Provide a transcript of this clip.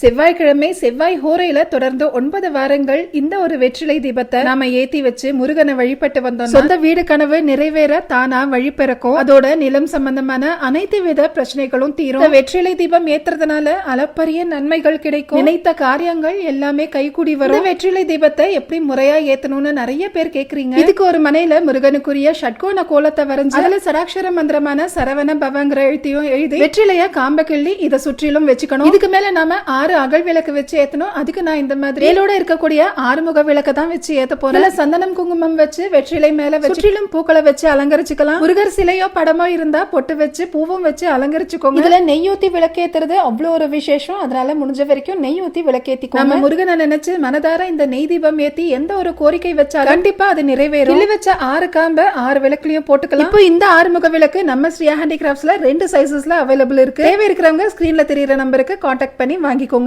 செவ்வாய்க்கிழமை செவ்வாய் ஹோரையில தொடர்ந்து ஒன்பது வாரங்கள் இந்த ஒரு வெற்றிலை தீபத்தை நாம ஏத்தி வச்சு முருகனை வழிபட்டு வந்தோம் சொந்த வீடு கனவு நிறைவேற தானா வழி பிறக்கும். அதோட நிலம் சம்பந்தமான அனைத்து வித பிரச்சனைகளும் தீரும். வெற்றிலை தீபம் ஏத்துறதுனால அளப்பரிய நன்மைகள் கிடைக்கும். நினைத்த காரியங்கள் எல்லாமே கைகூடி வரும். இந்த வெற்றிலை தீபத்தை எப்படி முறையா ஏத்தணும்னு நிறைய பேர் கேக்குறீங்க. இதுக்கு ஒரு மனையில முருகனுக்குரிய ஷட்கோண கோலத்தை வரைஞ்சு அதுல சராட்சர மந்திரமான சரவண பவங்கிற எழுத்தியும் எழுதி வெற்றிலைய காம்ப கிள்ளி இதை சுற்றிலும் வச்சுக்கணும். இதுக்கு மேல நாம ஆறு அகல் விளக்கு வச்சு ஏத்தணும். அதுக்கு நான் இந்த மாதிரி வேலோட இருக்கக்கூடிய ஆறுமுக விளக்க தான் வச்சு ஏத்த போறேன். சந்தனம் குங்குமம் வச்சு வெற்றிலை மேல வச்சு சுற்றிலும் பூக்களை வச்சு அலங்கரிச்சுக்கலாம். முருகர் சிலையோ படமோ இருந்தா பொட்டு வச்சு பூவும் வச்சு அலங்கரிச்சுக்கோங்க. இதுல நெய் ஊத்தி விளக்கேத்துறது அவ்வளவு ஒரு விசேஷம். அதனால முடிஞ்ச வரைக்கும் நெய் ஊத்தி விளக்கேத்திக்கோங்க. நம்ம முருகனை நினைச்சு மனதார இந்த நெய் தீபம் ஏத்தி எந்த ஒரு கோரிக்கை வச்சா கண்டிப்பா அது நிறைவேறும். கிள்ளி வச்ச ஆறு காம்ப ஆறு விளக்குலயும் போட்டுக்கலாம். இப்போ இந்த ஆறுமுக விளக்கு நம்ம ஸ்ரீயா ஹேண்டிகிராஃப்ட்ஸ்ல ரெண்டு சைசஸ்ல அவைலபிள் இருக்கு. தேவை இருக்கிறவங்க ஸ்கிரீன்ல தெரியற நம்பருக்கு காண்டாக்ட் பண்ணி வாங்கிக்கோங்க.